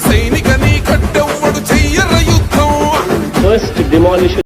సైనిక నీ కట్టెవ్వడు చెయ్యర యుద్ధం. First demolition